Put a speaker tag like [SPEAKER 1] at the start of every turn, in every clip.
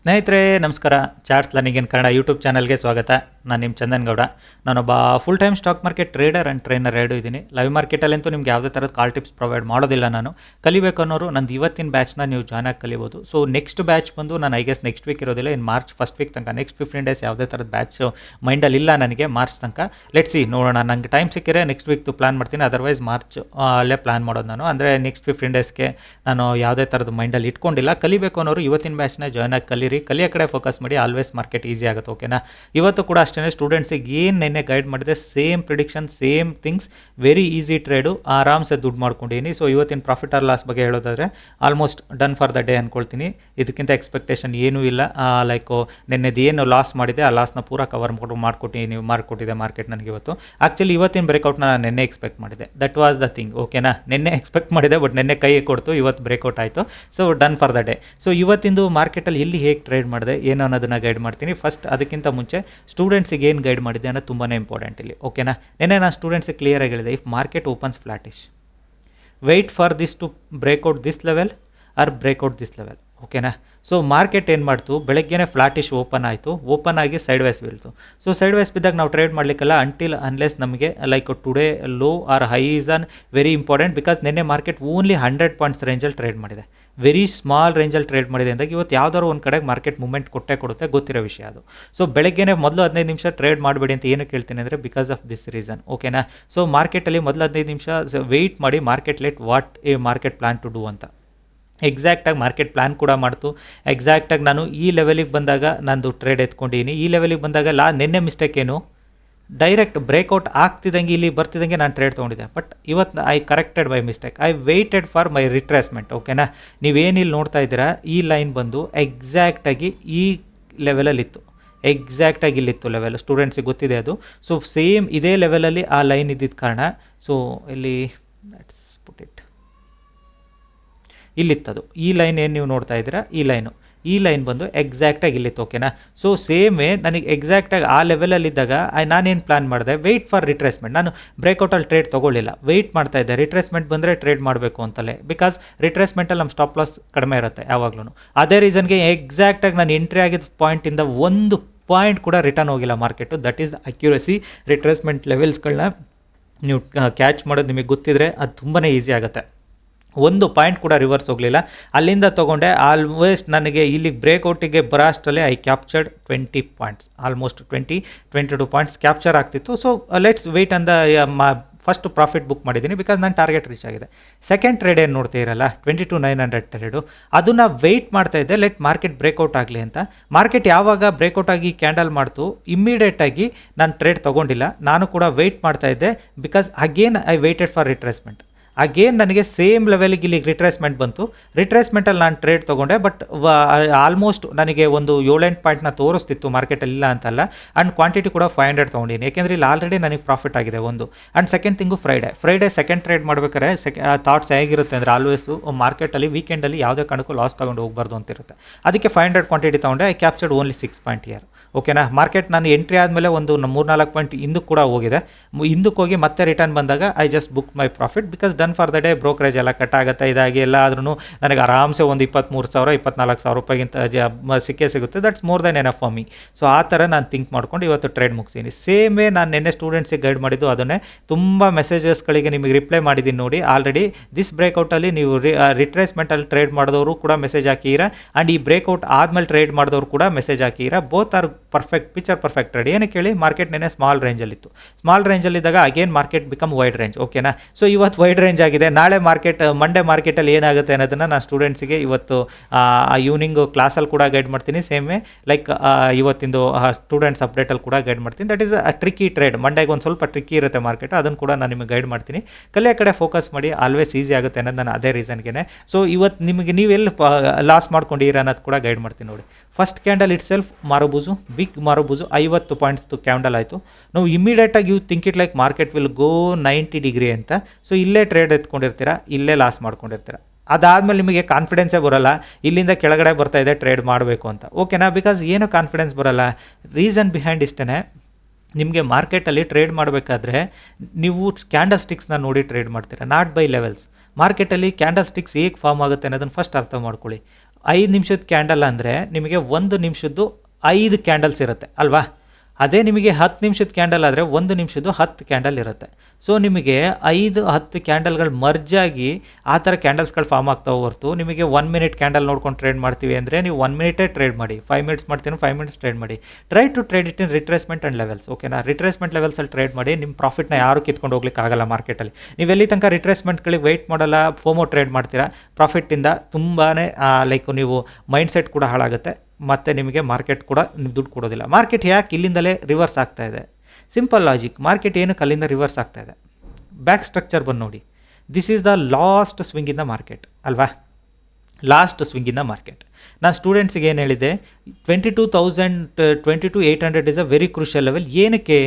[SPEAKER 1] ಸ್ನೇಹಿತರೆ, ನಮಸ್ಕಾರ. Charts learning in Kannada YouTube ಚಾನಲ್ಗೆ ಸ್ವಾಗತ. ನಾನು ನಿಮ್ಮ ಚಂದನ್ ಗೌಡ. ನಾನೊಬ್ಬ full time stock market trader and trainer ಎರಡು ಇದ್ದೀನಿ. ಲೈವ್ ಮಾರ್ಕೆಟಲ್ಲಂತೂ ನಿಮ್ಗೆ ಯಾವುದೇ ಥರದ ಕಾಲ್ ಟಿಪ್ಸ್ ಪ್ರೊವೈಡ್ ಮಾಡೋದಿಲ್ಲ ನಾನು. ಕಲಿಬೇಕು ಅನ್ನೋರು, ನಂದು ಇವತ್ತಿನ ಬ್ಯಾಚ್ನ ನೀವು ಜಾಯ್ನ್ ಆಗಿ ಕಲಿಬೋದು. ಸೊ ನೆಕ್ಸ್ಟ್ ಬ್ಯಾಚ್ ಬಂದು ನಾನು ಐ ಗೆಸ್ ನೆಕ್ಸ್ಟ್ ವೀಕ್ ಇರೋದಿಲ್ಲ. ಇನ್ ಮಾರ್ಚ್ ಫಸ್ಟ್ ವೀಕ್ ತನಕ ನೆಕ್ಸ್ಟ್ ಫಿಫ್ಟೀನ್ ಡೇಸ್ ಯಾವುದೇ ಥರದ ಬ್ಯಾಚ್ ಮೈಂಡಲ್ಲಿ ಇಲ್ಲ ನನಗೆ ಮಾರ್ಚ್ ತನಕ. ಲೆಟ್ ಸಿ ನೋಡೋಣ. ನಂಗೆ ಟೈಮ್ ಸಿಕ್ಕಿದ್ರೆ ನೆಕ್ಸ್ಟ್ ವೀಕ್ದು ಪ್ಲಾನ್ ಮಾಡ್ತೀನಿ. ಅದರ್ವೈಸ್ ಮಾರ್ಚ್ ಅಲ್ಲೇ ಪ್ಲಾನ್ ಮಾಡೋದು ನಾನು. ಅಂದರೆ ನೆಕ್ಸ್ಟ್ ಫಿಫ್ಟೀನ್ ಡೇಸ್ಗೆ ನಾನು ಯಾವುದೇ ಥರದ ಮೈಂಡಲ್ಲಿ ಇಟ್ಕೊಂಡಿಲ್ಲ. ಕಲಿಬೇಕು ಅನ್ನೋರು ಇವತ್ತಿನ ಬ್ಯಾಚ್ನ ಜಾಯ್ನ್ ಆಗಿ ಕಲೀರಿ. ಕಲಿಯ ಕಡೆ ಫೋಕಸ್ ಮಾಡಿ. ಆಲ್ವೇಸ್ ಮಾರ್ಕೆಟ್ ಈಸಿ ಆಗುತ್ತೆ ಓಕೆನಾ ಇವತ್ತು ಕೂಡ ಅಷ್ಟೇ ಸ್ಟೂಡೆಂಟ್ಸಿಗೆ ಏನು ನೆನ್ನೆ ಗೈಡ್ ಮಾಡಿದೆ same prediction same things very easy trade ಆರಾಮ್ಸೆ ದುಡ್ಡು ಮಾಡ್ಕೊಂಡಿದ್ದೀನಿ ಸೊ ಇವತ್ತಿನ ಪ್ರಾಫಿಟ್ ಆರ್ ಲಾಸ್ ಬಗ್ಗೆ ಹೇಳೋದಾದರೆ almost done for the day ಅಂದ್ಕೊಳ್ತೀನಿ ಇದಕ್ಕಿಂತ ಎಕ್ಸ್ಪೆಕ್ಟೇಷನ್ ಏನೂ ಇಲ್ಲ. ಲೈಕ್ ನಿನ್ನೆದು ಏನು ಲಾಸ್ ಮಾಡಿದೆ, ಆ ಲಾಸ್ನ ಪೂರ ಕವರ್ ಮಾಡಿ ನೀವು ಮಾಡಿಕೊಟ್ಟಿದೆ ಮಾರ್ಕೆಟ್ ನನಗೆ ಇವತ್ತು. ಆ್ಯಕ್ಚುಲಿ ಇವತ್ತಿನ ಬ್ರೇಕೌಟ್ನ ನಾನು ನೆನ್ನೆ ಎಕ್ಸ್ಪೆಕ್ಟ್ ಮಾಡಿದೆ. ದಟ್ ವಾಸ್ ದ ಥಿಂಗ್ ಓಕೆನಾ ನೆನ್ನೆ ಎಕ್ಸ್ಪೆಕ್ಟ್ ಮಾಡಿದೆ ಬಟ್ ನೆನ್ನೆ ಕೈ ಕೊಡ್ತು, ಇವತ್ತು ಬ್ರೇಕೌಟ್ ಆಯಿತು. So done for the day so ಇವತ್ತಿಂದು ಮಾರ್ಕೆಟಲ್ಲಿ ಎಲ್ಲಿ ಟ್ರೇಡ್ ಮಾಡಿದೆ, ಏನು ಅನ್ನೋದನ್ನು ಗೈಡ್ ಮಾಡ್ತೀನಿ. ಫಸ್ಟ್ ಅದಕ್ಕಿಂತ ಮುಂಚೆ ಸ್ಟೂಡೆಂಟ್ಸಿಗೆ ಏನು ಗೈಡ್ ಮಾಡಿದೆ ಅನ್ನೋದು ತುಂಬಾ ಇಂಪಾರ್ಟೆಂಟ್ ಇಲ್ಲಿ. ಓಕೆನಾ ನೆನ್ನೆ ನಾನು ಸ್ಟೂಡೆಂಟ್ಸಿಗೆ ಕ್ಲಿಯರಾಗಿ ಹೇಳಿದೆ if market opens flattish wait for this to breakout this level or breakout this level ಓಕೆನಾ ಸೊ ಮಾರ್ಕೆಟ್ ಏನು ಮಾಡ್ತು? ಬೆಳಗ್ಗೆನೇ ಫ್ಲಾಟಿಶ್ ಓಪನ್ ಆಯಿತು. ಓಪನ್ ಆಗಿ ಸೈಡ್ ವೈಸ್ ಬೀಳ್ತು. ಸೊ ಸೈಡ್ ವೈಸ್ ಬಿದ್ದಾಗ ನಾವು ಟ್ರೇಡ್ ಮಾಡಲಿಕ್ಕಲ್ಲ ಅಂಟಿಲ್ ಅನ್ಲೆಸ್ ನಮಗೆ like today low or high is on very important because ನಿನ್ನೆ ಮಾರ್ಕೆಟ್ ಓನ್ಲಿ ಹಂಡ್ರೆಡ್ ಪಾಯಿಂಟ್ಸ್ ರೇಂಜಲ್ಲಿ ಟ್ರೇಡ್ ಮಾಡಿದೆ. ವೆರಿ ಸ್ಮಾಲ್ ರೇಂಜಲ್ಲಿ ಟ್ರೇಡ್ ಮಾಡಿದೆ ಅಂದಾಗ ಇವತ್ತು ಯಾವ್ದಾದ್ರು ಒಂದು ಕಡೆಗೆ ಮಾರ್ಕೆಟ್ ಮೂವ್ಮೆಂಟ್ ಕೊಟ್ಟೆ ಕೊಡುತ್ತೆ ಗೊತ್ತಿರೋ ವಿಷಯ ಅದು. ಸೊ ಬೆಳಗ್ಗೆನೇ ಮೊದಲು ಹದಿನೈದು ನಿಮಿಷ ಟ್ರೇಡ್ ಮಾಡಬೇಡಿ ಅಂತ ಏನಕ್ಕೆ ಹೇಳ್ತೀನಿ ಅಂದರೆ ಬಿಕಾಸ್ ಆಫ್ ದಿಸ್ ರೀಸನ್ ಓಕೆನಾ ಸೊ ಮಾರ್ಕೆಟಲ್ಲಿ ಮೊದಲು ಹದಿನೈದು ನಿಮಿಷ ವೆಯ್ಟ್ ಮಾಡಿ market let what a market plan to do ಅಂತ. ಎಕ್ಸಾಕ್ಟಾಗಿ ಮಾರ್ಕೆಟ್ ಪ್ಲ್ಯಾನ್ ಕೂಡ ಮಾಡ್ತು. ಎಕ್ಸಾಕ್ಟಾಗಿ ನಾನು ಈ ಲೆವೆಲಿಗೆ ಬಂದಾಗ ನಂದು ಟ್ರೇಡ್ ಎತ್ಕೊಂಡಿದ್ದೀನಿ ಈ ಲೆವೆಲಿಗೆ ಬಂದಾಗ ಲಾ ನಿನ್ನೆ ಮಿಸ್ಟೇಕ್ ಏನು? ಡೈರೆಕ್ಟ್ ಬ್ರೇಕ್ಔಟ್ ಆಗ್ತಿದ್ದಂಗೆ ಇಲ್ಲಿ ಬರ್ತಿದ್ದಂಗೆ ನಾನು ಟ್ರೇಡ್ ತೊಗೊಂಡಿದ್ದೆ. ಬಟ್ ಇವತ್ತು I corrected by mistake I waited for my retracement ಓಕೆನಾ ನೀವೇನಿಲ್ಲಿ ನೋಡ್ತಾ ಇದ್ದೀರಾ? ಈ ಲೈನ್ ಬಂದು ಎಕ್ಸಾಕ್ಟಾಗಿ ಈ ಲೆವೆಲಲ್ಲಿತ್ತು ಎಕ್ಸಾಕ್ಟಾಗಿ ಇಲ್ಲಿತ್ತು ಲೆವೆಲ್ ಸ್ಟೂಡೆಂಟ್ಸಿಗೆ ಗೊತ್ತಿದೆ ಅದು. ಸೊ ಸೇಮ್ ಇದೇ ಲೆವೆಲಲ್ಲಿ ಆ ಲೈನ್ ಇದ್ದಿದ್ದ ಕಾರಣ. ಸೊ ಇಲ್ಲಿ ಲೆಟ್ಸ್ ಪುಟ್ ಇಟ್ ಇಲ್ಲಿತ್ತದು. ಈ ಲೈನ್ ಏನು ನೀವು ನೋಡ್ತಾ ಇದ್ದೀರಾ? ಈ ಲೈನು. ಈ ಲೈನ್ ಬಂದು ಎಕ್ಸಾಕ್ಟಾಗಿ ಇಲ್ಲಿತ್ತು ಓಕೆನಾ ಸೊ ಸೇಮೇ ನನಗೆ ಎಕ್ಸಾಕ್ಟಾಗಿ ಆ ಲೆವೆಲಲ್ಲಿದ್ದಾಗ ನಾನೇನು ಪ್ಲಾನ್ ಮಾಡಿದೆ? ವೆಯ್ಟ್ ಫಾರ್ ರಿಟ್ರೇಸ್ಮೆಂಟ್ ನಾನು ಬ್ರೇಕೌಟಲ್ಲಿ ಟ್ರೇಡ್ ತೊಗೊಳ್ಳಿಲ್ಲ. ವೆಯ್ಟ್ ಮಾಡ್ತಾ ಇದ್ದೆ. ರಿಟ್ರೇಸ್ಮೆಂಟ್ ಬಂದರೆ ಟ್ರೇಡ್ ಮಾಡಬೇಕು ಅಂತಲೇ. ಬಿಕಾಸ್ ರಿಟ್ರೇಸ್ಮೆಂಟಲ್ಲಿ ನಮ್ಮ ಸ್ಟಾಪ್ ಲಾಸ್ ಕಡಿಮೆ ಇರುತ್ತೆ ಯಾವಾಗಲೂ ಅದೇ ರೀಸನ್ಗೆ ಎಕ್ಸಾಕ್ಟಾಗಿ ನಾನು ಎಂಟ್ರಿ ಆಗಿದ್ದ ಪಾಯಿಂಟಿಂದ ಒಂದು ಪಾಯಿಂಟ್ ಕೂಡ ರಿಟರ್ನ್ ಹೋಗಿಲ್ಲ market that is the accuracy retracement ಲೆವೆಲ್ಸ್ಗಳನ್ನ ನೀವು ಕ್ಯಾಚ್ ಮಾಡೋದು ನಿಮಗೆ ಗೊತ್ತಿದ್ರೆ ಅದು ತುಂಬಾ ಈಸಿ ಆಗುತ್ತೆ. ಒಂದು ಪಾಯಿಂಟ್ ಕೂಡ ರಿವರ್ಸ್ ಹೋಗಲಿಲ್ಲ. ಅಲ್ಲಿಂದ ತೊಗೊಂಡೆ ಆಲ್ಮೋಸ್ಟ್ ನನಗೆ ಇಲ್ಲಿಗೆ ಬ್ರೇಕ್ಔಟಿಗೆ ಬರೋಷ್ಟರಲ್ಲಿ I captured twenty points almost twenty twenty two points capture ಆಗ್ತಿತ್ತು ಸೊ ಲೆಟ್ಸ್ ವೆಯ್ಟ್ ಅಂದ ಫಸ್ಟ್ ಪ್ರಾಫಿಟ್ ಬುಕ್ ಮಾಡಿದ್ದೀನಿ ಬಿಕಾಸ್ ನಾನು ಟಾರ್ಗೆಟ್ ರೀಚ್ ಆಗಿದೆ. ಸೆಕೆಂಡ್ ಟ್ರೇಡ್ ಏನು ನೋಡ್ತಾ ಇರಲ್ಲ twenty two nine hundred trade ಅದನ್ನು ವೆಯ್ಟ್ ಮಾಡ್ತಾ ಇದ್ದೆ ಲೆಟ್ ಮಾರ್ಕೆಟ್ ಬ್ರೇಕ್ಔಟ್ ಆಗಲಿ ಅಂತ. ಮಾರ್ಕೆಟ್ ಯಾವಾಗ ಬ್ರೇಕ್ಔಟ್ ಆಗಿ ಕ್ಯಾಂಡಲ್ ಮಾಡ್ತು ಇಮ್ಮಿಡಿಯೇಟಾಗಿ ನಾನು ಟ್ರೇಡ್ ತೊಗೊಂಡಿಲ್ಲ. ನಾನು ಕೂಡ ವೆಯ್ಟ್ ಮಾಡ್ತಾ ಇದ್ದೆ because again I waited for retracement again ನನಗೆ ಸೇಮ್ ಲೆವೆಲ್ಗೆ ಇಲ್ಲಿ ರಿಟ್ರೇಸ್ಮೆಂಟ್ ಬಂತು. ರಿಟ್ರೇಸ್ಮೆಂಟಲ್ಲಿ ನಾನು ಟ್ರೇಡ್ ತೊಗೊಂಡೆ ಬಟ್ ಆಲ್ಮೋಸ್ಟ್ ನನಗೆ ಒಂದು ಏಳೆಂಟು ಪಾಯಿಂಟ್ನ ತೋರಿಸ್ತಿತ್ತು ಮಾರ್ಕೆಟಲ್ಲಿ ಇಲ್ಲ ಅಂತಲ್ಲ ಆ್ಯಂಡ್ ಕ್ವಾಂಟಿಟಿ ಕೂಡ ಫೈವ್ ಹಂಡ್ರೆಡ್ ತೊಗೊಂಡಿನಿ. ಯಾಕೆಂದರೆ ಇಲ್ಲಿ ಆಲ್ರೆಡಿ ನನಗೆ ಪ್ರಾಫಿಟ್ ಆಗಿದೆ ಒಂದು. And second thing Friday Friday second trade ಮಾಡ್ಬೇಕಾದ್ರೆ ಸೆಕೆ ಥಾಟ್ಸ್ ಹೇಗಿರುತ್ತೆ ಅಂದರೆ ಆಲ್ವೇಸು ಮಾರ್ಕೆಟಲ್ಲಿ ವೀಕೆಂಡಲ್ಲಿ ಯಾವುದೇ ಕಾರಣಕ್ಕೂ ಲಾಸ್ ತೊಗೊಂಡು ಹೋಗ್ಬಾರ್ದು ಅಂತಿರುತ್ತೆ. ಅದಕ್ಕೆ ಫೈವ್ ಹಂಡ್ರೆಡ್ ಕ್ವಾಂಟಿಟಿ ತೊಗೊಂಡೆ. I captured only six point here ಓಕೆನಾ ಮಾರ್ಕೆಟ್ ನಾನು ಎಂಟ್ರಿ ಆದಮೇಲೆ ಒಂದು ಮೂರ್ನಾಲ್ಕು ಪಾಯಿಂಟ್ ಹಿಂದಕ್ಕೆ ಕೂಡ ಹೋಗಿದೆ. ಹಿಂದಕ್ಕೆ ಹೋಗಿ ಮತ್ತೆ ರಿಟರ್ನ್ ಬಂದಾಗ I just book my profit because done for the day brokerage ಎಲ್ಲ ಕಟ್ ಆಗುತ್ತೆ, ಇದಾಗಿ ಎಲ್ಲ ಆದ್ರೂ ನನಗೆ ಆರಾಮ್ಸೆ ಒಂದು ಇಪ್ಪತ್ತ್ಮೂರು ಸಾವಿರ, ಇಪ್ಪತ್ನಾಲ್ಕು ಸಾವಿರ ರೂಪಾಯಿಗಿಂತ ಸಿಕ್ಕೇ ಸಿಗುತ್ತೆ. That's more than enough for me so ಆ ಥರ ನಾನು ಥಿಂಕ್ ಮಾಡ್ಕೊಂಡು ಇವತ್ತು ಟ್ರೇಡ್ ಮುಗಿಸ್ತೀನಿ. ಸೇಮೇ ನಾನು ನಿನ್ನೆ ಸ್ಟೂಡೆಂಟ್ಸಿಗೆ ಗೈಡ್ ಮಾಡಿದ್ದು ಅದನ್ನೇ. ತುಂಬ ಮೆಸೇಜಸ್ಗಳಿಗೆ ನಿಮಗೆ ರಿಪ್ಲೈ ಮಾಡಿದ್ದೀನಿ ನೋಡಿ. ಆಲ್ರೆಡಿ ದಿಸ್ ಬ್ರೇಕ್ಔಟಲ್ಲಿ ನೀವು ರಿಟ್ರೇಸ್ಮೆಂಟಲ್ಲಿ ಟ್ರೇಡ್ ಮಾಡಿದವರು ಕೂಡ ಮೆಸೇಜ್ ಹಾಕಿರ ಆ್ಯಂಡ್ ಈ ಬ್ರೇಕ್ಔಟ್ ಆದಮೇಲೆ ಟ್ರೇಡ್ ಮಾಡಿದವರು ಕೂಡ message ಹಾಕಿರ both are perfect picture perfect ready ಏನಕ್ಕೆ ಹೇಳಿ? ಮಾರ್ಕೆಟ್ ನೆನೆ ಸ್ಮಾಲ್ ರೇಂಜಲ್ಲಿತ್ತು small ರೇಂಜಲ್ಲಿದ್ದಾಗ again market become wide range ಓಕೆನಾ ಸೊ ಇವತ್ತು ವೈಡ್ ರೇಂಜ್ ಆಗಿದೆ. ನಾಳೆ ಮಾರ್ಕೆಟ್ ಮಂಡೇ ಮಾರ್ಕೆಟಲ್ಲಿ ಏನಾಗುತ್ತೆ ಅನ್ನೋದನ್ನು ನಾನು ಸ್ಟೂಡೆಂಟ್ಸಿಗೆ ಇವತ್ತು ಈವ್ನಿಂಗ್ ಕ್ಲಾಸಲ್ಲಿ ಕೂಡ ಗೈಡ್ ಮಾಡ್ತೀನಿ. ಸೇಮ್ ಲೈಕ್ ಇವತ್ತಿಂದು ಸ್ಟೂಡೆಂಟ್ಸ್ ಅಪ್ಡೇಟಲ್ಲಿ ಕೂಡ ಗೈಡ್ ಮಾಡ್ತೀನಿ. That is a tricky trade ಮಂಡೇಗೆ ಒಂದು ಸ್ವಲ್ಪ ಟ್ರಿಕ್ಕಿ ಇರುತ್ತೆ ಮಾರ್ಕೆಟ್ ಅದನ್ನು ಕೂಡ ನಾನು ನಿಮಗೆ ಗೈಡ್ ಮಾಡ್ತೀನಿ. ಕಲಿಯೋ ಕಡೆ ಫೋಕಸ್ ಮಾಡಿ ಆಲ್ವೇಸ್ ಈಸಿ ಆಗುತ್ತೆ ಅನ್ನೋದು ನಾನು ಅದೇ ರೀಸನ್ಗೆ ಸೊ ಇವತ್ತು ನಿಮಗೆ ನೀವೆಲ್ಲಿ ಲಾಸ್ ಮಾಡ್ಕೊಂಡಿರ ಅನ್ನೋದು ಕೂಡ ಗೈಡ್ ಮಾಡ್ತೀನಿ ನೋಡಿ. First candle itself marubozu big marubozu ಐವತ್ತು ಪಾಯಿಂಟ್ಸ್ದು ಕ್ಯಾಂಡಲ್ ಆಯಿತು. ನಾವು ಇಮಿಡಿಯೇಟಾಗಿ you think it like market will go ninety degree ಅಂತ. ಸೊ ಇಲ್ಲೇ ಟ್ರೇಡ್ ಎತ್ಕೊಂಡಿರ್ತೀರ? ಇಲ್ಲೇ ಲಾಸ್ ಮಾಡ್ಕೊಂಡಿರ್ತೀರ? ಅದಾದಮೇಲೆ ನಿಮಗೆ ಕಾನ್ಫಿಡೆನ್ಸೇ ಬರೋಲ್ಲ. ಇಲ್ಲಿಂದ ಕೆಳಗಡೆ ಬರ್ತಾ ಇದೆ ಟ್ರೇಡ್ ಮಾಡಬೇಕು ಅಂತ. ಓಕೆನಾ ಬಿಕಾಸ್ ಏನು ಕಾನ್ಫಿಡೆನ್ಸ್ ಬರೋಲ್ಲ? ರೀಸನ್ ಬಿಹೈಂಡ್ ಇಷ್ಟೇ ನಿಮಗೆ ಮಾರ್ಕೆಟಲ್ಲಿ ಟ್ರೇಡ್ ಮಾಡಬೇಕಾದ್ರೆ ನೀವು ಕ್ಯಾಂಡಲ್ ಸ್ಟಿಕ್ಸ್ನ ನೋಡಿ ಟ್ರೇಡ್ ಮಾಡ್ತೀರಾ? ನಾಟ್ ಬೈ ಲೆವೆಲ್ಸ್ ಮಾರ್ಕೆಟಲ್ಲಿ ಕ್ಯಾಂಡಲ್ ಸ್ಟಿಕ್ಸ್ ಹೇಗೆ ಫಾರ್ಮ್ ಆಗುತ್ತೆ ಅನ್ನೋದನ್ನು ಫಸ್ಟ್ ಅರ್ಥ ಮಾಡ್ಕೊಳ್ಳಿ. ಐದು ನಿಮಿಷದ ಕ್ಯಾಂಡಲ್ ಅಂದರೆ ನಿಮಗೆ ಒಂದು ನಿಮಿಷದ್ದು ಐದು ಕ್ಯಾಂಡಲ್ಸ್ ಇರುತ್ತೆ ಅಲ್ವಾ? ಅದೇ ನಿಮಗೆ ಹತ್ತು ನಿಮಿಷದ ಕ್ಯಾಂಡಲ್ ಆದರೆ ಒಂದು ನಿಮಿಷದ್ದು ಹತ್ತು ಕ್ಯಾಂಡಲ್ ಇರುತ್ತೆ. ಸೊ ನಿಮಗೆ ಐದು, ಹತ್ತು ಕ್ಯಾಂಡಲ್ಗಳು ಮರ್ಜಾಗಿ ಆ ಥರ ಕ್ಯಾಂಡಲ್ಸ್ಗಳು ಫಾರ್ಮ್ ಆಗ್ತಾವೆ ಹೊರತು ನಿಮಗೆ ಒನ್ ಮಿನಿಟ್ ಕ್ಯಾಂಡಲ್ ನೋಡ್ಕೊಂಡು ಟ್ರೇಡ್ ಮಾಡ್ತೀವಿ ಅಂದರೆ ನೀವು ಒನ್ ಮಿನಿಟೇ ಟ್ರೇಡ್ ಮಾಡಿ. ಫೈವ್ ಮಿನಿಟ್ಸ್ ಮಾಡ್ತೀನಿ ಫೈವ್ ಮಿನಿಟ್ಸ್ ಟ್ರೇಡ್ ಮಾಡಿ. Try to trade it in retracement and levels ಓಕೆನಾ ರಿಟ್ರೇಸ್ಮೆಂಟ್ ಲೆವೆಲ್ಸಲ್ಲಿ ಟ್ರೇಡ್ ಮಾಡಿ ನಿಮ್ಮ ಪ್ರಾಫಿಟ್ನ ಯಾರು ಕಿತ್ಕೊಂಡು ಹೋಗ್ಲಿಕ್ಕೆ ಆಗಲ್ಲ ಮಾರ್ಕೆಟಲ್ಲಿ ನೀವು ಎಲ್ಲಿ ತನಕ ರಿಟ್ರೇಸ್ಮೆಂಟ್ಗಳಿಗೆ ವೆಯ್ಟ್ ಮಾಡಲ್ಲ ಫೋಮೋ ಟ್ರೇಡ್ ಮಾಡ್ತೀರಾ ಪ್ರಾಫಿಟ್ಟಿಂದ ತುಂಬಾ ಲೈಕ್ ನೀವು ಮೈಂಡ್ ಸೆಟ್ ಕೂಡ ಹಾಳಾಗುತ್ತೆ. ಮತ್ತು ನಿಮಗೆ ಮಾರ್ಕೆಟ್ ಕೂಡ ದುಡ್ಡು ಕೊಡೋದಿಲ್ಲ. ಮಾರ್ಕೆಟ್ ಯಾಕೆ ಇಲ್ಲಿಂದಲೇ ರಿವರ್ಸ್ ಆಗ್ತಾ ಇದೆ? ಸಿಂಪಲ್ ಲಾಜಿಕ್ ಮಾರ್ಕೆಟ್ ಏನಕ್ಕೆ ಅಲ್ಲಿಂದ ರಿವರ್ಸ್ ಆಗ್ತಾ ಇದೆ? ಬ್ಯಾಕ್ ಸ್ಟ್ರಕ್ಚರ್ ಬಂದು ನೋಡಿ. This is the last swing in the market ಅಲ್ವಾ? Last swing in the market ನಾನು ಸ್ಟೂಡೆಂಟ್ಸ್ಗೆ ಏನು ಹೇಳಿದೆ twenty two thousand twenty two eight hundred is a very crucial level ಏನಕ್ಕೆ?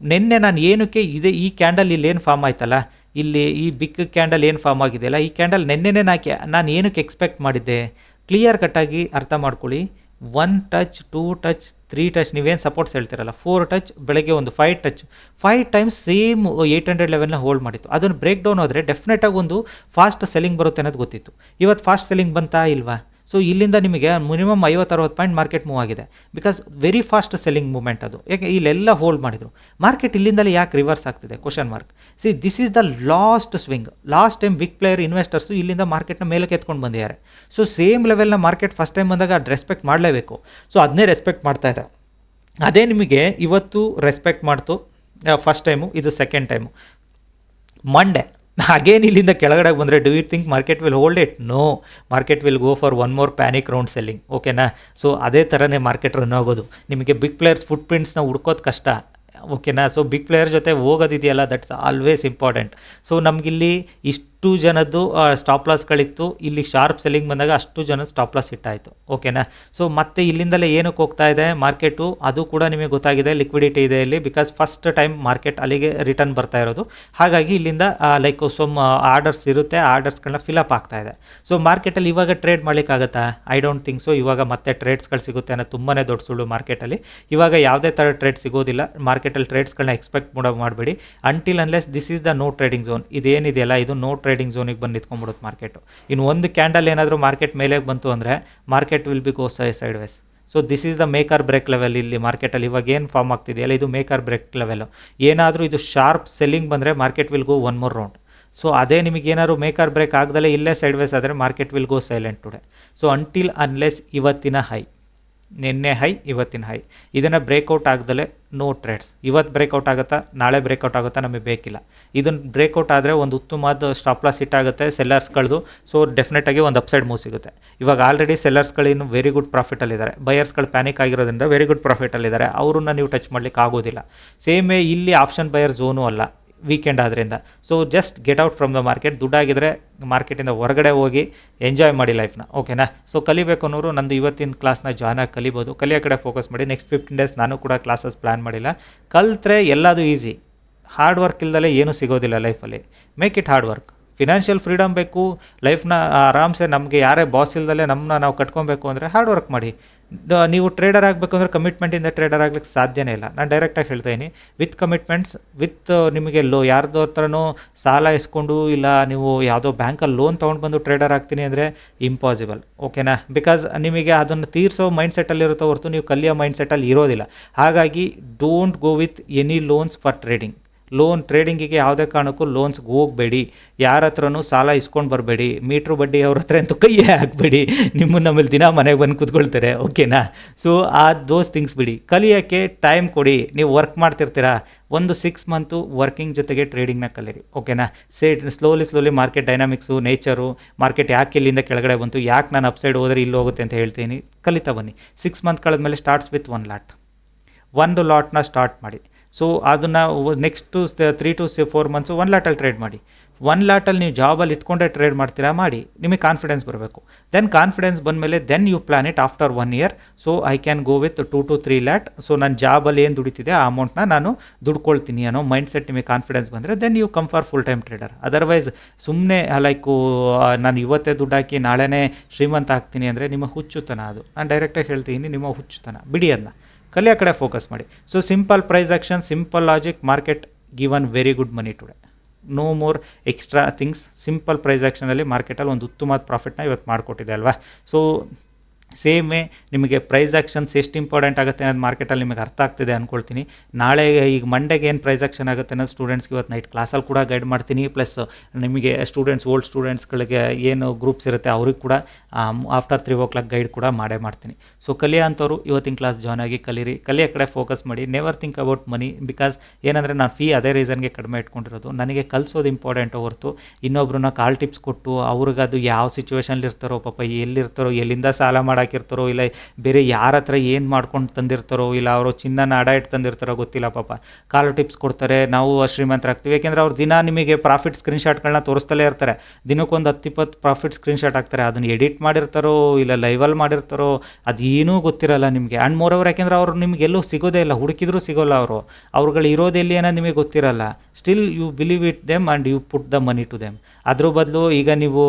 [SPEAKER 1] ನಿನ್ನೆ ನಾನು ಏನಕ್ಕೆ ಇದೆ? ಈ ಕ್ಯಾಂಡಲ್ ಇಲ್ಲಿ ಏನು ಫಾರ್ಮ್ ಆಯ್ತಲ್ಲ? ಇಲ್ಲಿ ಈ ಬಿಗ್ ಕ್ಯಾಂಡಲ್ ಏನು ಫಾರ್ಮ್ ಆಗಿದೆಯಲ್ಲ ಈ ಕ್ಯಾಂಡಲ್ ನಿನ್ನೆನೇ ನಾಕೆ ನಾನು ಏನಕ್ಕೆ ಎಕ್ಸ್ಪೆಕ್ಟ್ ಮಾಡಿದ್ದೆ? ಕ್ಲಿಯರ್ ಕಟ್ಟಾಗಿ ಅರ್ಥ ಮಾಡ್ಕೊಳ್ಳಿ. One touch two touch three touch ನೀವೇನು ಸಪೋರ್ಟ್ಸ್ ಹೇಳ್ತಿರಲ್ಲ? ಫೋರ್ ಟಚ್ ಬೆಳಗ್ಗೆ ಒಂದು five touch five times same eight hundred ಲೆವೆಲ್ನ hold ಮಾಡಿತ್ತು. ಅದನ್ನು ಬ್ರೇಕ್ ಡೌನ್ ಆದರೆ ಡೆಫಿನೆಟಾಗಿ ಒಂದು ಫಾಸ್ಟ್ ಸೆಲ್ಲಿಂಗ್ ಬರುತ್ತೆ ಅನ್ನೋದು ಗೊತ್ತಿತ್ತು. ಇವತ್ತು ಫಾಸ್ಟ್ ಸೆಲ್ಲಿಂಗ್ ಬಂತಾ ಇಲ್ವಾ? ಸೊ ಇಲ್ಲಿಂದ ನಿಮಗೆ ಮಿನಿಮಮ್ ಐವತ್ತು ಅರವತ್ತು ಪಾಯಿಂಟ್ ಮಾರ್ಕೆಟ್ ಮೂವ್ ಆಗಿದೆ. Because very fast selling moment ಅದು. ಯಾಕೆ? ಇಲ್ಲೆಲ್ಲ ಹೋಲ್ಡ್ ಮಾಡಿದರು. ಮಾರ್ಕೆಟ್ ಇಲ್ಲಿಂದಲೇ ಯಾಕೆ ರಿವರ್ಸ್ ಆಗ್ತಿದೆ? Question mark see this is the last swing last time big player investors ಇಲ್ಲಿಂದ ಮಾರ್ಕೆಟ್ನ ಮೇಲಕ್ಕೆ ಎತ್ಕೊಂಡು ಬಂದಿದ್ದಾರೆ. ಸೊ ಸೇಮ್ ಲೆವೆಲ್ನ ಮಾರ್ಕೆಟ್ ಫಸ್ಟ್ ಟೈಮ್ ಬಂದಾಗ ಅದು ರೆಸ್ಪೆಕ್ಟ್ ಮಾಡಲೇಬೇಕು. ಸೊ ಅದನ್ನೇ ರೆಸ್ಪೆಕ್ಟ್ ಮಾಡ್ತಾ ಇದೆ. ಅದೇ ನಿಮಗೆ ಇವತ್ತು ರೆಸ್ಪೆಕ್ಟ್ ಮಾಡ್ತು ಫಸ್ಟ್ ಟೈಮು ಇದು ಸೆಕೆಂಡ್ ಟೈಮು ಮಂಡೇ ಅಗೇನ್ ಇಲ್ಲಿಂದ ಕೆಳಗಡೆ ಬಂದರೆ do you think market will hold it no market will go for one more panic round selling ಓಕೆನಾ ಸೊ ಅದೇ ಥರನೇ ಮಾರ್ಕೆಟ್ ರನ್ ಆಗೋದು. ನಿಮಗೆ ಬಿಗ್ ಪ್ಲೇಯರ್ಸ್ ಫುಟ್ ಪ್ರಿಂಟ್ಸ್ನ ಹುಡ್ಕೋದು ಕಷ್ಟ. ಓಕೆನಾ ಸೊ ಬಿಗ್ ಪ್ಲೇಯರ್ ಜೊತೆ ಹೋಗೋದಿದೆಯಲ್ಲ ದಟ್ಸ್ ಆಲ್ವೇಸ್ ಇಂಪಾರ್ಟೆಂಟ್ ಸೊ ನಮಗಿಲ್ಲಿ ಇಷ್ಟು ಜನದ್ದು ಸ್ಟಾಪ್ ಲಾಸ್ಗಳಿತ್ತು ಇಲ್ಲಿ ಶಾರ್ಪ್ ಸೆಲ್ಲಿಂಗ್ ಬಂದಾಗ ಅಷ್ಟು ಜನ ಸ್ಟಾಪ್ ಲಾಸ್ ಇಟ್ಟಾಯಿತು ಓಕೆನಾ ಸೊ ಮತ್ತೆ ಇಲ್ಲಿಂದಲೇ ಏನಕ್ಕೆ ಹೋಗ್ತಾ ಇದೆ? ಮಾರ್ಕೆಟು ಅದು ಕೂಡ ನಿಮಗೆ ಗೊತ್ತಾಗಿದೆ ಲಿಕ್ವಿಡಿಟಿ ಇದೆ ಇಲ್ಲಿ ಬಿಕಾಸ್ ಫಸ್ಟ್ ಟೈಮ್ ಮಾರ್ಕೆಟ್ ಅಲ್ಲಿಗೆ ರಿಟರ್ನ್ ಬರ್ತಾ ಇರೋದು. ಹಾಗಾಗಿ ಇಲ್ಲಿಂದ ಲೈಕ್ ಸೊಮ್ ಆರ್ಡರ್ಸ್ ಇರುತ್ತೆ ಆರ್ಡರ್ಸ್ಗಳನ್ನ ಫಿಲಪ್ ಆಗ್ತಾ ಇದೆ. ಸೊ ಮಾರ್ಕೆಟಲ್ಲಿ ಇವಾಗ ಟ್ರೇಡ್ ಮಾಡಲಿಕ್ಕಾಗತ್ತಾ? ಐ ಡೋಂಟ್ ಥಿಂಕ್ ಸೊ ಇವಾಗ ಮತ್ತೆ ಟ್ರೇಡ್ಸ್ಗಳು ಸಿಗುತ್ತೆ ಅನ್ನೋ ತುಂಬಾ ದೊಡ್ಡ ಸುಳ್ಳು ಮಾರ್ಕೆಟಲ್ಲಿ ಇವಾಗ ಯಾವುದೇ ಥರ ಟ್ರೇಡ್ ಸಿಗೋದಿಲ್ಲ. ಮಾರ್ಕೆಟಲ್ಲಿ ಟ್ರೇಡ್ಸ್ಗಳನ್ನ ಎಕ್ಸ್ಪೆಕ್ಟ್ ಮಾಡೋ, ಮಾಡಬೇಡಿ. Until unless this is the no trading zone ಇದೇನಿದೆಯಲ್ಲ? ಇದು ನೋ ಟ್ರೇಡಿಂಗ್ ಝೋನಿಗೆ ಬಂದು ನಿಂತ್ಕೊಂಡ್ಬಿಡುತ್ತೆ ಮಾರ್ಕೆಟು ಇನ್ನು ಒಂದು ಕ್ಯಾಂಡಲ್ ಏನಾದರೂ ಮಾರ್ಕೆಟ್ ಮೇಲೆ ಬಂತು ಅಂದರೆ market will be go sideways so this is the maker break level ಇಲ್ಲಿ ಮಾರ್ಕೆಟಲ್ಲಿ ಇವಾಗ ಏನು ಫಾರ್ಮ್ ಆಗ್ತಿದೆಯಲ್ಲ ಇದು ಮೇಕರ್ ಬ್ರೇಕ್ ಲೆವೆಲ್ ಏನಾದರೂ ಇದು ಶಾರ್ಪ್ ಸೆಲ್ಲಿಂಗ್ ಬಂದರೆ market will go one more round so ಅದೇ ನಿಮಗೆ ಏನಾದರೂ ಮೇಕರ್ ಬ್ರೇಕ್ ಆಗದಲ್ಲೇ ಇಲ್ಲೇ ಸೈಡ್ ವೈಸ್ ಆದರೆ market will go silent today so until unless ಇವತ್ತಿನ ಹೈ ನಿನ್ನೆ ಹೈ, ಇವತ್ತಿನ ಹೈ. ಇದನ್ನು ಬ್ರೇಕೌಟ್ ಆಗದಲ್ಲೇ ನೋ ಟ್ರೇಡ್ಸ್ ಇವತ್ತು ಬ್ರೇಕೌಟ್ ಆಗುತ್ತಾ? ನಾಳೆ ಬ್ರೇಕೌಟ್ ಆಗುತ್ತಾ ನಮಗೆ ಬೇಕಿಲ್ಲ. ಇದನ್ನು ಬ್ರೇಕೌಟ್ ಆದರೆ ಒಂದು ಉತ್ತಮವಾದ ಸ್ಟಾಪ್ ಲಾಸ್ ಹಿಟ್ ಆಗುತ್ತೆ ಸೆಲ್ಲರ್ಸ್ಗಳದು ಸೊ ಡೆಫಿನೆಟಾಗಿ ಒಂದು ಅಪ್ಸೈಡ್ ಮೂವ್ ಸಿಗುತ್ತೆ. ಇವಾಗ ಆಲ್ರೆಡಿ ಸೆಲ್ಲರ್ಸ್ಗಳಿನ್ನು ವೆರಿ ಗುಡ್ ಪ್ರಾಫಿಟಲ್ಲಿದ್ದಾರೆ ಬಯರ್ಸ್ಗಳು ಪ್ಯಾನಿಕ್ ಆಗಿರೋದ್ರಿಂದ ವೆರಿ ಗುಡ್ ಪ್ರಾಫಿಟಲ್ಲಿದ್ದಾರೆ ಅವ್ರನ್ನ ನೀವು ಟಚ್ ಮಾಡ್ಲಿಕ್ಕೆ ಆಗೋದಿಲ್ಲ. ಸೇಮೇ ಇಲ್ಲಿ ಆಪ್ಷನ್ ಬಯರ್ ಝೋನು ಅಲ್ಲ. ವೀಕೆಂಡ್ ಆದ್ದರಿಂದ so just get out from the market ದುಡ್ಡಾಗಿದ್ದರೆ ಮಾರ್ಕೆಟಿಂದ ಹೊರಗಡೆ ಹೋಗಿ ಎಂಜಾಯ್ ಮಾಡಿ ಲೈಫ್ನ ಓಕೆನಾ ಸೊ ಕಲಿಬೇಕು ಅನ್ನೋರು ನಂದು ಇವತ್ತಿನ ಕ್ಲಾಸ್ನ ಜಾಯ್ನ್ ಆಗಿ ಕಲಿಬೋದು. ಕಲಿಯೋ ಕಡೆ ಫೋಕಸ್ ಮಾಡಿ. ನೆಕ್ಸ್ಟ್ ಫಿಫ್ಟೀನ್ ಡೇಸ್ ನಾನು ಕೂಡ ಕ್ಲಾಸಸ್ ಪ್ಲ್ಯಾನ್ ಮಾಡಿಲ್ಲ. ಕಲ್ತ್ರೆ ಎಲ್ಲದೂ ಈಸಿ ಹಾರ್ಡ್ ವರ್ಕ್ ಇಲ್ದಲೇ ಏನೂ ಸಿಗೋದಿಲ್ಲ ಲೈಫಲ್ಲಿ make it hard work financial freedom ಬೇಕು. ಲೈಫ್ನ ಆರಾಮ್ಸೆ ನಮಗೆ ಯಾರೇ ಬಾಸ್ ಇಲ್ದಲೇ ನಮ್ಮನ್ನ ನಾವು ಕಟ್ಕೊಬೇಕು ಅಂದರೆ ಹಾರ್ಡ್ ವರ್ಕ್ ಮಾಡಿ. ನೀವು ಟ್ರೇಡರ್ ಆಗಬೇಕು ಅಂದರೆ ಕಮಿಟ್ಮೆಂಟಿಂದ ಟ್ರೇಡರ್ ಆಗ್ಲಿಕ್ಕೆ ಸಾಧ್ಯನೇ ಇಲ್ಲ. ನಾನು ಡೈರೆಕ್ಟಾಗಿ ಹೇಳ್ತಾ ಇದ್ದೀನಿ ವಿತ್ ಕಮಿಟ್ಮೆಂಟ್ಸ್ ವಿತ್ ನಿಮಗೆ ಲೋ, ಯಾರ್ದೋ ಹತ್ರನೂ ಸಾಲ ಇಸ್ಕೊಂಡು ಇಲ್ಲ, ನೀವು ಯಾವುದೋ ಬ್ಯಾಂಕಲ್ಲಿ ಲೋನ್ ತೊಗೊಂಡು ಬಂದು ಟ್ರೇಡರ್ ಆಗ್ತೀನಿ ಅಂದರೆ ಇಂಪಾಸಿಬಲ್ ಓಕೆನಾ ಬಿಕಾಸ್ ನಿಮಗೆ ಅದನ್ನು ತೀರಿಸೋ ಮೈಂಡ್ ಸೆಟ್ಟಲ್ಲಿರುತ್ತೋ ಹೊರತು ನೀವು ಕಲಿಯೋ ಮೈಂಡ್ ಸೆಟ್ಟಲ್ಲಿ ಇರೋದಿಲ್ಲ. ಹಾಗಾಗಿ don't go with any loans for trading loan ಟ್ರೇಡಿಂಗಿಗೆ ಯಾವುದೇ ಕಾರಣಕ್ಕೂ ಲೋನ್ಸ್ಗೆ ಹೋಗಬೇಡಿ. ಯಾರ ಹತ್ರನೂ ಸಾಲ ಇಸ್ಕೊಂಡು ಬರಬೇಡಿ. ಮೀಟ್ರ್ ಬಡ್ಡಿ ಅವ್ರ ಹತ್ರ ಅಂತೂ ಕೈಯೇ ಹಾಕಬೇಡಿ ನಿಮ್ಮನ್ನು ಮೇಲೆ ದಿನ ಮನೆಗೆ ಬಂದು ಕೂತ್ಕೊಳ್ತಾರೆ. ಓಕೆನಾ ಸೊ ಆ ದೋಸ್ ಥಿಂಗ್ಸ್ ಬಿಡಿ. ಕಲಿಯೋಕ್ಕೆ ಟೈಮ್ ಕೊಡಿ. ನೀವು ವರ್ಕ್ ಮಾಡ್ತಿರ್ತೀರಾ? ಒಂದು ಸಿಕ್ಸ್ ಮಂತು ವರ್ಕಿಂಗ್ ಜೊತೆಗೆ ಟ್ರೇಡಿಂಗ್ನ ಕಲೀರಿ. ಓಕೆನಾ say slowly slowly market dynamics nature market ಯಾಕೆ ಇಲ್ಲಿಂದ ಕೆಳಗಡೆ ಬಂತು? ಯಾಕೆ ನಾನು ಅಪ್ಸೈಡ್ ಹೋದರೆ ಇಲ್ಲಿ ಹೋಗುತ್ತೆ ಅಂತ ಹೇಳ್ತೀನಿ. ಕಲಿತಾ ಬನ್ನಿ. ಸಿಕ್ಸ್ ಮಂತ್ ಕಳೆದ ಮೇಲೆ ಸ್ಟಾರ್ಟ್ಸ್ ವಿತ್ ಒನ್ ಲಾಟ್ ಒಂದು ಲಾಟ್ನ ಸ್ಟಾರ್ಟ್ ಮಾಡಿ. ಸೊ ಅದನ್ನು ನೆಕ್ಸ್ಟು ತ್ರೀ ಟು ಸಿ ಫೋರ್ ಮಂತ್ಸು ಒನ್ ಲಾಟಲ್ಲಿ ಟ್ರೇಡ್ ಮಾಡಿ. ಒನ್ ಲಾಟಲ್ಲಿ ನೀವು ಜಾಬಲ್ಲಿ ಇಟ್ಕೊಂಡೇ ಟ್ರೇಡ್ ಮಾಡ್ತೀರಾ ಮಾಡಿ, ನಿಮಗೆ ಕಾನ್ಫಿಡೆನ್ಸ್ ಬರಬೇಕು. ದೆನ್ ಕಾನ್ಫಿಡೆನ್ಸ್ ಬಂದ ಮೇಲೆ then you plan it after one year so I can go with two to three lot so ನನ್ನ ಜಾಬಲ್ಲಿ ಏನು ದುಡಿತಿದೆ, ಆ ಅಮೌಂಟ್ನ ನಾನು ದುಡ್ಕೊಳ್ತೀನಿ ಅನ್ನೋ ಮೈಂಡ್ ಸೆಟ್ ನಿಮಗೆ ಕಾನ್ಫಿಡೆನ್ಸ್ ಬಂದರೆ then you come for full time trader otherwise ಸುಮ್ಮನೆ ಲೈಕು ನಾನು ಇವತ್ತೇ ದುಡ್ಡು ಹಾಕಿ ನಾಳೆನೇ ಶ್ರೀಮಂತ ಆಗ್ತೀನಿ ಅಂದರೆ ನಿಮ್ಮ ಹುಚ್ಚುತನ ಅದು. ನಾನು ಡೈರೆಕ್ಟಾಗಿ ಹೇಳ್ತೀನಿ, ನಿಮ್ಮ ಹುಚ್ಚುತನ. ಬಿಡಿ ಅದನ್ನ ಕಲಿಯೋ ಕಡೆ ಫೋಕಸ್ ಮಾಡಿ. So simple price action simple logic market given very good money today no more extra things simple price ಆ್ಯಕ್ಷನಲ್ಲಿ ಮಾರ್ಕೆಟಲ್ಲಿ ಒಂದು ಉತ್ತಮವಾದ ಪ್ರಾಫಿಟ್ನ ಇವತ್ತು ಮಾಡಿಕೊಟ್ಟಿದೆ ಅಲ್ವಾ? ಸೊ ಸೇಮ್ ನಿಮಗೆ ಪ್ರೈಸ್ ಆ್ಯಕ್ಷನ್ಸ್ ಎಷ್ಟು ಇಂಪಾರ್ಟೆಂಟ್ ಆಗುತ್ತೆ ಅನ್ನೋದು ಮಾರ್ಕೆಟಲ್ಲಿ ನಿಮಗೆ ಅರ್ಥ ಆಗ್ತಿದೆ ಅಂದ್ಕೊಳ್ತೀನಿ ನಾಳೆ ಈಗ ಮಂಡೆಗೆ ಏನು ಪ್ರೈಸ್ ಆ್ಯಕ್ಷನ್ ಆಗುತ್ತೆ ಅನ್ನೋದು ಸ್ಟೂಡೆಂಟ್ಸ್ಗೆ ಇವತ್ತು ನೈಟ್ ಕ್ಲಾಸಲ್ಲಿ ಕೂಡ ಗೈಡ್ ಮಾಡ್ತೀನಿ. ಪ್ಲಸ್ ನಿಮಗೆ ಸ್ಟೂಡೆಂಟ್ಸ್ ಓಲ್ಡ್ ಸ್ಟೂಡೆಂಟ್ಸ್ಗಳಿಗೆ ಏನು ಗ್ರೂಪ್ಸ್ ಇರುತ್ತೆ ಅವ್ರಿಗೆ ಕೂಡ after three o'clock guide ಕೂಡ ಮಾಡೇ ಮಾಡ್ತೀನಿ. ಸೊ ಕಲಿಯೋ ಅಂಥವ್ರು ಇವತ್ತಿನ ಕ್ಲಾಸ್ ಜಾಯ್ನ್ ಆಗಿ ಕಲೀರಿ. ಕಲಿಯೋ ಕಡೆ ಫೋಕಸ್ ಮಾಡಿ. Never think about money because ಏನಂದರೆ ನಾನು ಫೀ ಅದೇ ರೀಸನ್ಗೆ ಕಡಿಮೆ ಇಟ್ಕೊಂಡಿರೋದು. ನನಗೆ ಕಲಿಸೋದು ಇಂಪಾರ್ಟೆಂಟ್ ಹೊರತು. ಇನ್ನೊಬ್ರನ್ನ ಕಾಲ್ ಟಿಪ್ಸ್ ಕೊಟ್ಟು ಅವ್ರಿಗೆ ಅದು ಯಾವ ಸಿಚುವೇಶನ್ಲಿ ಇರ್ತಾರೋ ಪಾಪ ಎಲ್ಲಿರ್ತಾರೋ, ಎಲ್ಲಿಂದ ಸಾಲ ಮಾಡಾಕಿರ್ತಾರೋ ಇಲ್ಲ ಬೇರೆ ಯಾರ ಹತ್ರ ಏನು ಮಾಡ್ಕೊಂಡು ತಂದಿರ್ತಾರೋ ಇಲ್ಲ ಅವರು ಚಿನ್ನನ ಅಡ ಇಟ್ಟು ತಂದಿರ್ತಾರೋ ಗೊತ್ತಿಲ್ಲ ಪಾಪ. ಕಾಲು ಟಿಪ್ಸ್ ಕೊಡ್ತಾರೆ, ನಾವು ಶ್ರೀಮಂತರಾಗ್ತೀವಿ ಯಾಕೆಂದರೆ ಅವ್ರು ದಿನ ನಿಮಗೆ ಪ್ರಾಫಿಟ್ ಸ್ಕ್ರೀನ್ಶಾಟ್ಗಳನ್ನ ತೋರಿಸ್ತಲೇ ಇರ್ತಾರೆ. ದಿನಕ್ಕೊಂದು ಹತ್ತು ಇಪ್ಪತ್ತು ಪ್ರಾಫಿಟ್ ಸ್ಕ್ರೀನ್ಶಾಟ್ ಹಾಕ್ತಾರೆ. ಅದನ್ನು ಎಡಿಟ್ ಮಾಡಿರ್ತಾರೋ ಇಲ್ಲ ಲೈವಲ್ಲಿ ಮಾಡಿರ್ತಾರೋ ಅದೇನೂ ಗೊತ್ತಿರಲ್ಲ ನಿಮಗೆ. ಆ್ಯಂಡ್ ಮೋರ್ ಯಾಕೆಂದ್ರೆ ಅವ್ರು ನಿಮ್ಗೆ ಎಲ್ಲೂ ಸಿಗೋದೇ ಇಲ್ಲ, ಹುಡುಕಿದ್ರೂ ಸಿಗೋಲ್ಲ ಅವರು. ಅವ್ರುಗಳು ಇರೋದೆಲ್ಲಿ ಏನೋ ನಿಮಗೆ ಗೊತ್ತಿರಲ್ಲ. Still you believe it them and you put the money to them ಅದ್ರ ಬದಲು ಈಗ ನೀವು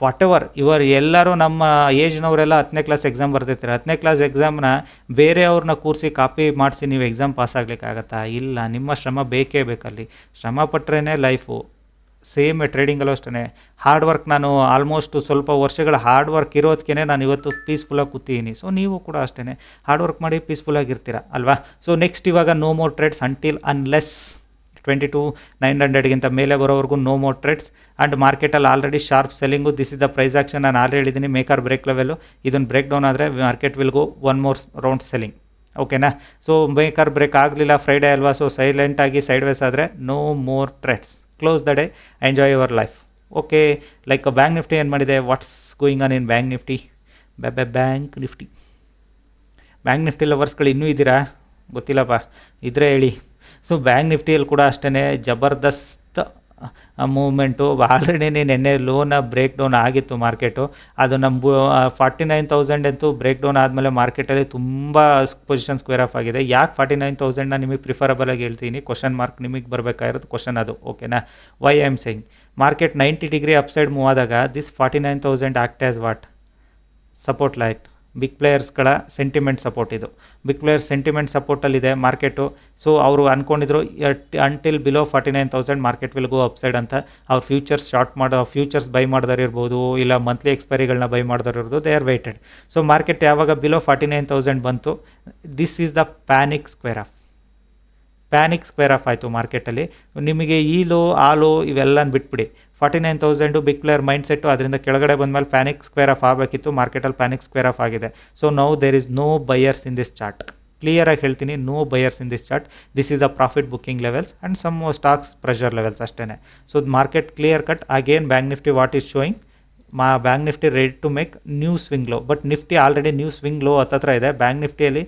[SPEAKER 1] ವಾಟ್ ಎವರ್ ಇವರು ಎಲ್ಲರೂ ನಮ್ಮ ಏಜ್ನವರೆಲ್ಲ ಹತ್ತನೇ ಕ್ಲಾಸ್ ಎಕ್ಸಾಮ್ ಬರ್ತಿರ್ತಾರೆ ಹತ್ತನೇ ಕ್ಲಾಸ್ ಎಕ್ಸಾಮ್ನ ಬೇರೆಯವ್ರನ್ನ ಕೂರಿಸಿ ಕಾಪಿ ಮಾಡಿಸಿ ನೀವು ಎಕ್ಸಾಮ್ ಪಾಸ್ ಆಗಲಿಕ್ಕಾಗತ್ತಾ ಇಲ್ಲ, ನಿಮ್ಮ ಶ್ರಮ ಬೇಕೇ ಬೇಕಲ್ಲಿ. ಶ್ರಮ ಪಟ್ರೇ ಲೈಫು ಸೇಮ್ ಟ್ರೇಡಿಂಗಲ್ಲೂ ಅಷ್ಟೇ ಹಾರ್ಡ್ ವರ್ಕ್ ನಾನು ಆಲ್ಮೋಸ್ಟ್ ಸ್ವಲ್ಪ ವರ್ಷಗಳ ಹಾರ್ಡ್ ವರ್ಕ್ ಇರೋದಕ್ಕೆ ನಾನು ಇವತ್ತು ಪೀಸ್ಫುಲ್ಲಾಗಿ ಕೂತಿದ್ದೀನಿ ಸೊ ನೀವು ಕೂಡ ಅಷ್ಟೇ ಹಾರ್ಡ್ ವರ್ಕ್ ಮಾಡಿ ಪೀಸ್ಫುಲ್ಲಾಗಿರ್ತೀರ ಅಲ್ವಾ? ಸೊ ನೆಕ್ಸ್ಟ್ ಇವಾಗ no more trades until unless twenty two nine ಹಂಡ್ರೆಡ್ಗಿಂತ ಮೇಲೆ ಬರೋವರೆಗೂ ನೋ ಮೋರ್ ಟ್ರೇಡ್ಸ್ ಆ್ಯಂಡ್ ಮಾರ್ಕೆಟಲ್ಲಿ already sharp selling this is the price action ನಾನು ಆಲ್ರೆಡಿ ಹೇಳಿದ್ದೀನಿ. ಮೇಕರ್ ಬ್ರೇಕ್ ಲೆವೆಲ್ಲು ಇದನ್ನು ಬ್ರೇಕ್ ಡೌನ್ ಆದರೆ market will go one more round selling ಓಕೆನಾ so maker break ಆಗಲಿಲ್ಲ Friday ಅಲ್ವಾ? ಸೊ ಸೈಲೆಂಟಾಗಿ ಸೈಡ್ ವೇಸ್ ಆದರೆ no more trades close the day enjoy your life okay like Bank Nifty ಏನು ಮಾಡಿದೆ? What's going on in Bank Nifty ಬ್ಯಾ Bank Nifty bank Nifty ಲವರ್ಸ್ಗಳು ಇನ್ನೂ ಇದ್ದೀರಾ ಗೊತ್ತಿಲ್ಲಪ್ಪ. ಇದ್ರೆ ಹೇಳಿ. ಸೊ ಬ್ಯಾಂಕ್ ನಿಫ್ಟಿಯಲ್ಲಿ ಕೂಡ ಅಷ್ಟೇ ಜಬರ್ದಸ್ತ್ ಮೂಮೆಂಟು ಆಲ್ರೆಡಿ ನಿನ್ನೆ ಲೋನ ಬ್ರೇಕ್ ಡೌನ್ ಆಗಿತ್ತು ಮಾರ್ಕೆಟು ಅದು ನಮ್ಮ ಫಾರ್ಟಿ ನೈನ್ ತೌಸಂಡ್ ಅಂತೂ ಬ್ರೇಕ್ ಡೌನ್ ಆದಮೇಲೆ ಮಾರ್ಕೆಟಲ್ಲಿ ತುಂಬ ಪೊಸಿಷನ್ ಸ್ಕ್ವೇರ್ ಆಫ್ ಆಗಿದೆ. ಯಾಕೆ ಫಾರ್ಟಿ ನೈನ್ ತೌಸಂಡ್ನ ನಿಮಗೆ ಪ್ರಿಫರಬಲ್ ಆಗಿ ಹೇಳ್ತೀನಿ? ಕ್ವಶನ್ ಮಾರ್ಕ್ ನಿಮಗೆ ಬರಬೇಕಾಗಿರೋದು ಕ್ವಶನ್ ಅದು. ಓಕೆನಾ why I am saying market ninety degree upside move ಆದಾಗ this forty nine thousand act as what support like big ಪ್ಲೇಯರ್ಸ್ಗಳ sentiment support ಇದು. ಬಿಗ್ ಪ್ಲೇಯರ್ಸ್ ಸೆಂಟಿಮೆಂಟ್ ಸಪೋರ್ಟಲ್ಲಿದೆ ಮಾರ್ಕೆಟು ಸೊ ಅವರು ಅಂದ್ಕೊಂಡಿದ್ರು until below forty nine thousand market will go upside ಅಂತ ಅವ್ರು futures short ಮಾಡೋ futures buy ಇರ್ಬೋದು, ಇಲ್ಲ monthly ಎಕ್ಸ್ಪೈರಿಗಳನ್ನ buy ಇರ್ಬೋದು they are weighted so market ಯಾವಾಗ ಬಿಲೋ ಫಾರ್ಟಿ ನೈನ್ ತೌಸಂಡ್ ಬಂತು this is the panic square off panic square off ಆಯಿತು ಮಾರ್ಕೆಟಲ್ಲಿ ನಿಮಗೆ ಈ ಲೋ ಆ ಲೋ ಇವೆಲ್ಲನ ಬಿಟ್ಬಿಡಿ. Forty nine thousand big player mindset ಅದರಿಂದ ಕೆಳಗಡೆ ಬಂದಮೇಲೆ ಪ್ಯಾನಿಕ್ ಸ್ಕ್ವೇರ್ ಆಫ್ ಆಗಬೇಕಿತ್ತು ಮಾರ್ಕೆಟಲ್ಲಿ ಪ್ಯಾನಿಕ್ ಸ್ಕ್ವೇರ್ ಆಫ್ ಆಗಿದೆ. So now there is no buyers in this chart ಕ್ಲಿಯರಾಗಿ ಹೇಳ್ತೀನಿ no buyers in this chart this is the profit booking levels and some stocks pressure levels ಅಷ್ಟೇ so market clear cut again Bank Nifty what is showing ಮಾ bank Nifty red to make new swing low but Nifty already new swing low ಹತ್ತತ್ರ ಇದೆ. Bank ನಿಫ್ಟಿಯಲ್ಲಿ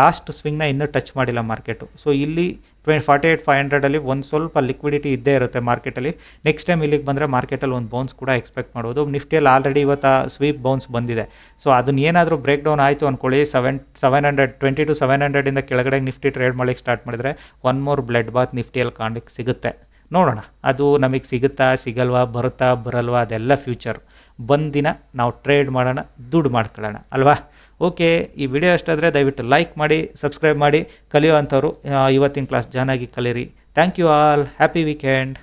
[SPEAKER 1] last ಸ್ವಿಂಗ್ನ ಇನ್ನೂ touch ಮಾಡಿಲ್ಲ market so ಇಲ್ಲಿ twenty forty eight five ಹಂಡ್ರೆಡಲ್ಲಿ ಒಂದು ಸ್ವಲ್ಪ ಲಿಕ್ವಿಡಿಟಿ ಇದ್ದೇ ಇರುತ್ತೆ ಮಾರ್ಕೆಟಲ್ಲಿ ನೆಕ್ಸ್ಟ್ ಟೈಮ್ ಇಲ್ಲಿಗೆ ಬಂದರೆ ಮಾರ್ಕೆಟಲ್ಲಿ ಒಂದು ಬೌನ್ಸ್ ಕೂಡ ಎಕ್ಸ್ಪೆಕ್ಟ್ ಮಾಡ್ಬೋದು. ನಿಫ್ಟಿಯಲ್ಲಿ ಆಲ್ರೆಡಿ ಇವತ್ತು ಸ್ವೀಪ್ ಬೌನ್ಸ್ ಬಂದಿದೆ. ಸೊ ಅದನ್ನ ಏನಾದರೂ ಬ್ರೇಕ್ ಡೌನ್ ಆಯಿತು ಅಂದ್ಕೊಳ್ಳಿ seven seven hundred twenty two seven ಹಂಡ್ರೆಡಿಂದ ಕೆಳಗಡೆ ನಿಫ್ಟಿ ಟ್ರೇಡ್ ಮಾಡಲಿಕ್ಕೆ ಸ್ಟಾರ್ಟ್ ಮಾಡಿದರೆ ಒನ್ ಮೋರ್ ಬ್ಲಡ್ ಬಾತ್ ನಿಫ್ಟಿಯಲ್ಲಿ ಕಾಣಲಿಕ್ಕೆ ಸಿಗುತ್ತೆ. ನೋಡೋಣ. ಅದು ನಮಗೆ ಸಿಗುತ್ತಾ, ಸಿಗಲ್ವಾ, ಬರುತ್ತಾ, ಬರಲ್ವಾ, ಅದೆಲ್ಲ ಫ್ಯೂಚರ್ ಬಂದಿನ ನಾವು ಟ್ರೇಡ್ ಮಾಡೋಣ, ದುಡ್ಡು ಮಾಡ್ಕೊಳ್ಳೋಣ, ಅಲ್ವಾ? ಓಕೆ ಈ ವಿಡಿಯೋ ಇಷ್ಟಾದರೆ ದಯವಿಟ್ಟು ಲೈಕ್ ಮಾಡಿ ಸಬ್ಸ್ಕ್ರೈಬ್ ಮಾಡಿ ಕಲಿಯೋ ಅಂಥವ್ರು ಇವತ್ತಿನ ಕ್ಲಾಸ್ ಜಾನಾಗಿ ಕಲೀರಿ. Thank you all happy weekend